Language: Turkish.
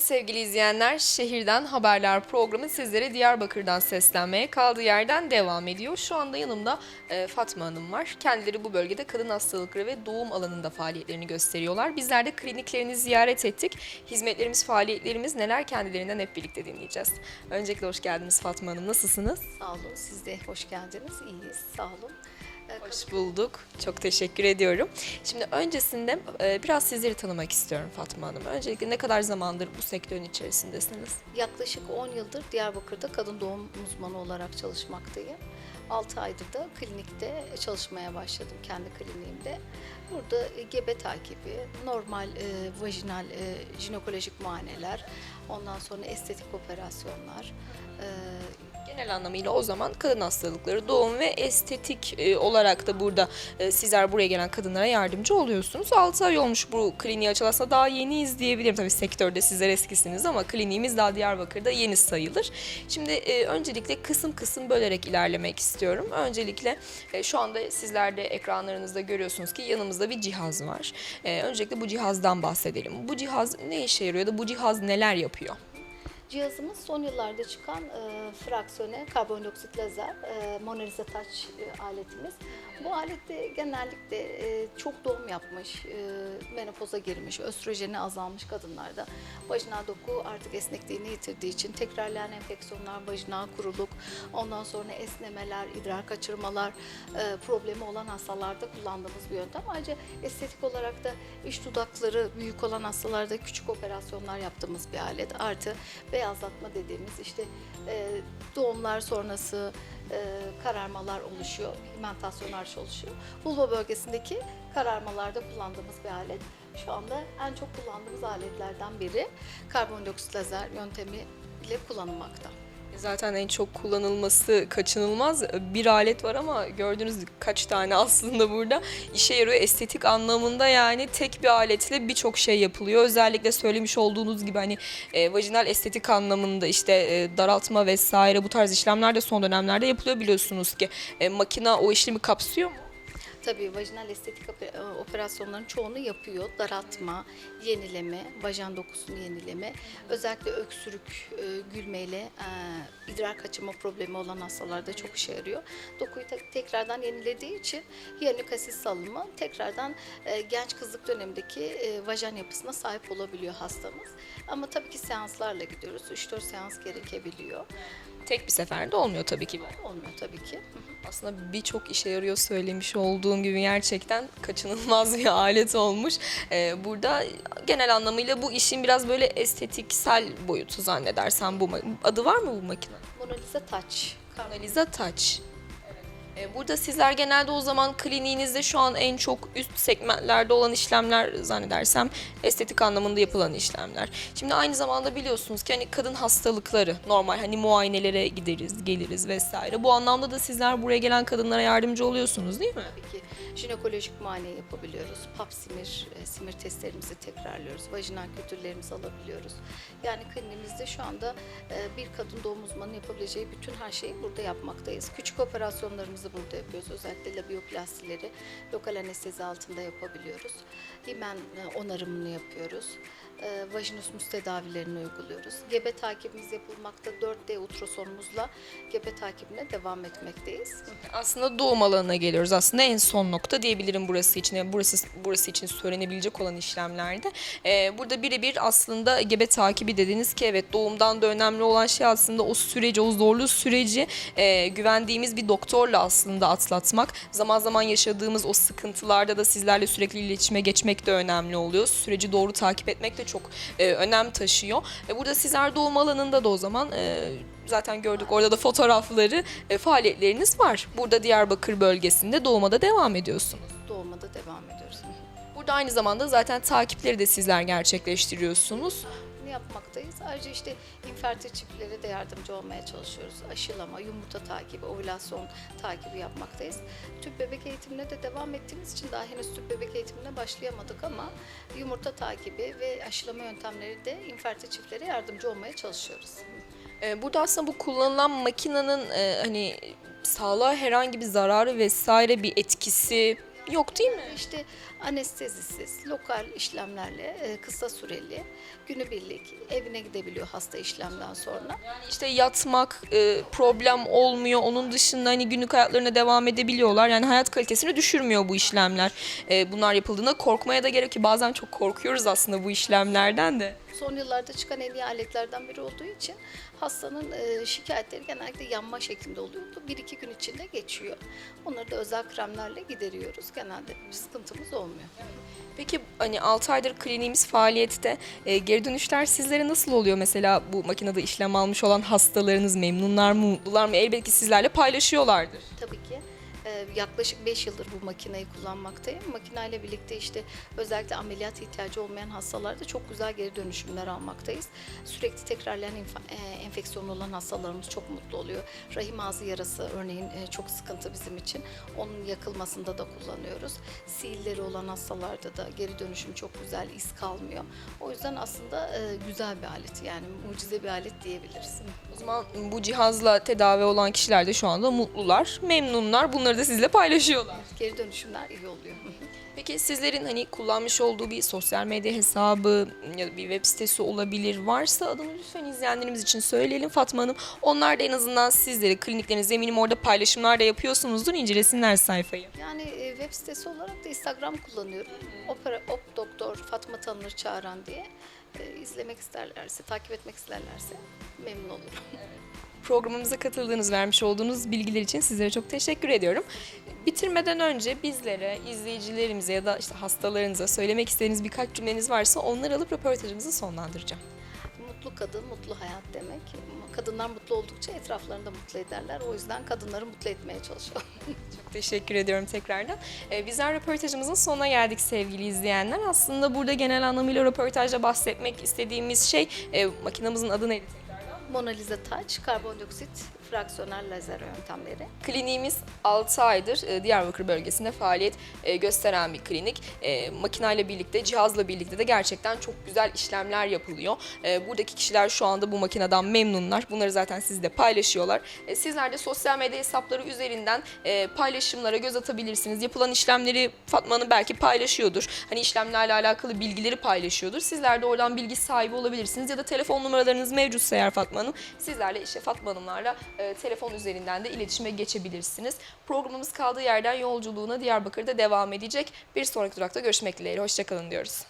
Evet sevgili izleyenler, Şehirden Haberler programı sizlere Diyarbakır'dan seslenmeye kaldığı yerden devam ediyor. Şu anda yanımda e, Fatma Hanım var. Kendileri bu bölgede kadın hastalıkları ve doğum alanında faaliyetlerini gösteriyorlar. Bizler de kliniklerini ziyaret ettik. Hizmetlerimiz, faaliyetlerimiz neler kendilerinden hep birlikte dinleyeceğiz. Öncelikle hoş geldiniz Fatma Hanım. Nasılsınız? Sağ olun. Siz de hoş geldiniz. İyiyiz. Sağ olun. Hoş bulduk. Çok teşekkür ediyorum. Şimdi öncesinde e, biraz sizleri tanımak istiyorum Fatma Hanım. Öncelikle ne kadar zamandır bu sektörün içerisindesiniz? Yaklaşık 10 yıldır Diyarbakır'da kadın doğum uzmanı olarak çalışmaktayım. 6 aydır da klinikte çalışmaya başladım kendi kliniğimde. Burada gebe takibi, normal e, vajinal e, jinekolojik muayeneler, ondan sonra estetik operasyonlar, e, Genel anlamıyla o zaman kadın hastalıkları, doğum ve estetik e, olarak da burada e, sizler buraya gelen kadınlara yardımcı oluyorsunuz. 6 ay olmuş bu kliniği açılı aslında daha yeniyiz diyebilirim. Tabii sektörde sizler eskisiniz ama kliniğimiz daha Diyarbakır'da yeni sayılır. Şimdi e, öncelikle kısım kısım bölerek ilerlemek istiyorum. Öncelikle şu anda sizler de ekranlarınızda görüyorsunuz ki yanımızda bir cihaz var. Öncelikle bu cihazdan bahsedelim. Bu cihaz ne işe yarıyor ya da bu cihaz neler yapıyor? Cihazımız son yıllarda çıkan e, fraksiyone karbondioksit lazer e, Mona Lisa Touch e, aletimiz. Bu alette genellikle e, çok doğum yapmış, e, menopoza girmiş, östrojeni azalmış kadınlarda vajinal doku artık esnekliğini yitirdiği için tekrarlayan enfeksiyonlar, vajinal kuruluk, ondan sonra esnemeler, idrar kaçırmalar e, problemi olan hastalarda kullandığımız bir yöntem. Ayrıca estetik olarak da iç dudakları büyük olan hastalarda küçük operasyonlar yaptığımız bir alet. Artı beyazlatma dediğimiz işte e, doğumlar sonrası e, kararmalar oluşuyor, pigmentasyon arşı oluşuyor. Vulva bölgesindeki kararmalarda kullandığımız bir alet. Şu anda en çok kullandığımız aletlerden biri karbondioksit lazer yöntemi ile kullanılmakta. Zaten en çok kullanılması kaçınılmaz bir alet var ama gördüğünüz kaç tane aslında burada işe yarıyor estetik anlamında yani tek bir aletle birçok şey yapılıyor. Özellikle söylemiş olduğunuz gibi hani e, vajinal estetik anlamında işte e, daraltma vesaire bu tarz işlemler de son dönemlerde yapılıyor biliyorsunuz ki. E, makina o işlemi kapsıyor mu? Tabii vajinal estetik e, operasyonların çoğunu yapıyor. Daraltma, yenileme, vajen dokusunu yenileme, özellikle öksürük, e, gülmeyle e, idrar kaçırma problemi olan hastalarda çok işe yarıyor. Dokuyu te- tekrardan yenilediği için hyaluronik asit salımı tekrardan genç kızlık dönemindeki vajen yapısına sahip olabiliyor hastamız. Ama tabii ki seanslarla gidiyoruz. 3-4 seans gerekebiliyor. Tek bir seferde olmuyor tabii ki. Olmuyor tabii ki. Aslında birçok işe yarıyor söylemiş olduğum gibi gerçekten kaçınılmaz bir alet olmuş. Ee, burada genel anlamıyla bu işin biraz böyle estetiksel boyutu zannedersem bu ma- adı var mı bu makinenin? Mona Lisa Touch. Analiza Touch. Ee, Burada sizler genelde o zaman kliniğinizde şu an en çok üst segmentlerde olan işlemler zannedersem estetik anlamında yapılan işlemler. Şimdi aynı zamanda biliyorsunuz ki hani kadın hastalıkları normal hani muayenelere gideriz, geliriz vesaire. Bu anlamda da sizler buraya gelen kadınlara yardımcı oluyorsunuz değil mi? Tabii ki jinekolojik muayene yapabiliyoruz. Pap simir, e, simir testlerimizi tekrarlıyoruz. Vajinal kültürlerimizi alabiliyoruz. Yani kliniğimizde şu anda e, bir kadın doğum uzmanı yapabileceği bütün her şeyi burada yapmaktayız. Küçük operasyonlarımızı burada yapıyoruz. Özellikle labiyoplastileri lokal anestezi altında yapabiliyoruz. Himen e, onarımını yapıyoruz. E, Vajinismus tedavilerini uyguluyoruz. Gebe takibimiz yapılmakta 4D ultrasonumuzla gebe takibine devam etmekteyiz. Aslında doğum alanına geliyoruz. Aslında en son nokta diyebilirim burası için. Yani burası burası için söylenebilecek olan işlemlerde. Ee, burada birebir aslında gebe takibi dediniz ki evet doğumdan da önemli olan şey aslında o süreci, o zorlu süreci e, güvendiğimiz bir doktorla aslında atlatmak. Zaman zaman yaşadığımız o sıkıntılarda da sizlerle sürekli iletişime geçmek de önemli oluyor. Süreci doğru takip etmek de çok e, önem taşıyor. E, burada sizler doğum alanında da o zaman e, zaten gördük orada da fotoğrafları, e, faaliyetleriniz var. Burada Diyarbakır bölgesinde doğuma da devam ediyorsunuz. Doğuma da devam ediyoruz. Burada aynı zamanda zaten takipleri de sizler gerçekleştiriyorsunuz. Ne yapmaktayız? Ayrıca işte infertil çiftlere de yardımcı olmaya çalışıyoruz. Aşılama, yumurta takibi, ovülasyon takibi yapmaktayız. Tüp bebek eğitimine de devam ettiğimiz için daha henüz tüp bebek eğitimine başlayamadık ama yumurta takibi ve aşılama yöntemleri de infertil çiftlere yardımcı olmaya çalışıyoruz. E, burada aslında bu kullanılan makinenin e, hani sağlığa herhangi bir zararı vesaire bir etkisi Yok değil mi? İşte anestezisiz, lokal işlemlerle e, kısa süreli, günübirlik evine gidebiliyor hasta işlemden sonra. Yani işte yatmak e, problem olmuyor. Onun dışında hani günlük hayatlarına devam edebiliyorlar. Yani hayat kalitesini düşürmüyor bu işlemler. E, bunlar yapıldığında korkmaya da gerek ki bazen çok korkuyoruz aslında bu işlemlerden de. Son yıllarda çıkan en iyi aletlerden biri olduğu için hastanın e, şikayetleri genellikle yanma şeklinde oluyor. Bu bir iki gün içinde geçiyor. Onları da özel kremlerle gideriyoruz. Genelde bir sıkıntımız olmuyor. Peki hani 6 aydır kliniğimiz faaliyette. E, geri dönüşler sizlere nasıl oluyor? Mesela bu makinede işlem almış olan hastalarınız memnunlar mı, mutlular mı? Elbette ki sizlerle paylaşıyorlardır. Ee, Yaklaşık 5 yıldır bu makineyi kullanmaktayım. Makineyle birlikte işte özellikle ameliyat ihtiyacı olmayan hastalarda çok güzel geri dönüşümler almaktayız. Sürekli tekrarlayan e, enfeksiyonu olan hastalarımız çok mutlu oluyor. Rahim ağzı yarası örneğin e, çok sıkıntı bizim için. Onun yakılmasında da kullanıyoruz. Siilleri olan hastalarda da geri dönüşüm çok güzel, iz kalmıyor. O yüzden aslında e, güzel bir alet yani mucize bir alet diyebiliriz. O zaman bu cihazla tedavi olan kişiler de şu anda mutlular, memnunlar. Bunları da sizle paylaşıyorlar. Geri dönüşümler iyi oluyor. Peki sizlerin hani kullanmış olduğu bir sosyal medya hesabı ya da bir web sitesi olabilir. Varsa adını lütfen izleyenlerimiz için söyleyelim Fatma Hanım. Onlar da en azından sizleri kliniklerinizde eminim orada paylaşımlar da yapıyorsunuzdur. incelesinler sayfayı. Yani e, web sitesi olarak da Instagram kullanıyorum. Opera, op doktor Fatma Tanır Çağıran diye e, izlemek isterlerse, takip etmek isterlerse memnun olurum. Programımıza katıldığınız, vermiş olduğunuz bilgiler için sizlere çok teşekkür ediyorum. Bitirmeden önce bizlere, izleyicilerimize ya da işte hastalarınıza söylemek istediğiniz birkaç cümleniz varsa onları alıp röportajımızı sonlandıracağım. Mutlu kadın, mutlu hayat demek. Kadınlar mutlu oldukça etraflarını da mutlu ederler. O yüzden kadınları mutlu etmeye çalışıyorum. Çok teşekkür ediyorum tekrardan. Ee, bizler röportajımızın sonuna geldik sevgili izleyenler. Aslında burada genel anlamıyla röportajda bahsetmek istediğimiz şey e, makinamızın adı neydi? Mona Lisa Touch, karbondioksit fraksiyonel lazer yöntemleri. Kliniğimiz 6 aydır e, Diyarbakır bölgesinde faaliyet e, gösteren bir klinik. E, Makinayla birlikte, cihazla birlikte de gerçekten çok güzel işlemler yapılıyor. E, Buradaki kişiler şu anda bu makineden memnunlar. Bunları zaten sizle paylaşıyorlar. E, Sizler de sosyal medya hesapları üzerinden paylaşımlara göz atabilirsiniz. Yapılan işlemleri Fatma Hanım belki paylaşıyordur. Hani işlemlerle alakalı bilgileri paylaşıyordur. Sizler de oradan bilgi sahibi olabilirsiniz. Ya da telefon numaralarınız mevcutsa eğer Fatma Hanım, sizlerle işte Fatma Hanımlarla e, telefon üzerinden de iletişime geçebilirsiniz. Programımız kaldığı yerden yolculuğuna Diyarbakır'da devam edecek. Bir sonraki durakta görüşmek dileğiyle. Hoşçakalın diyoruz.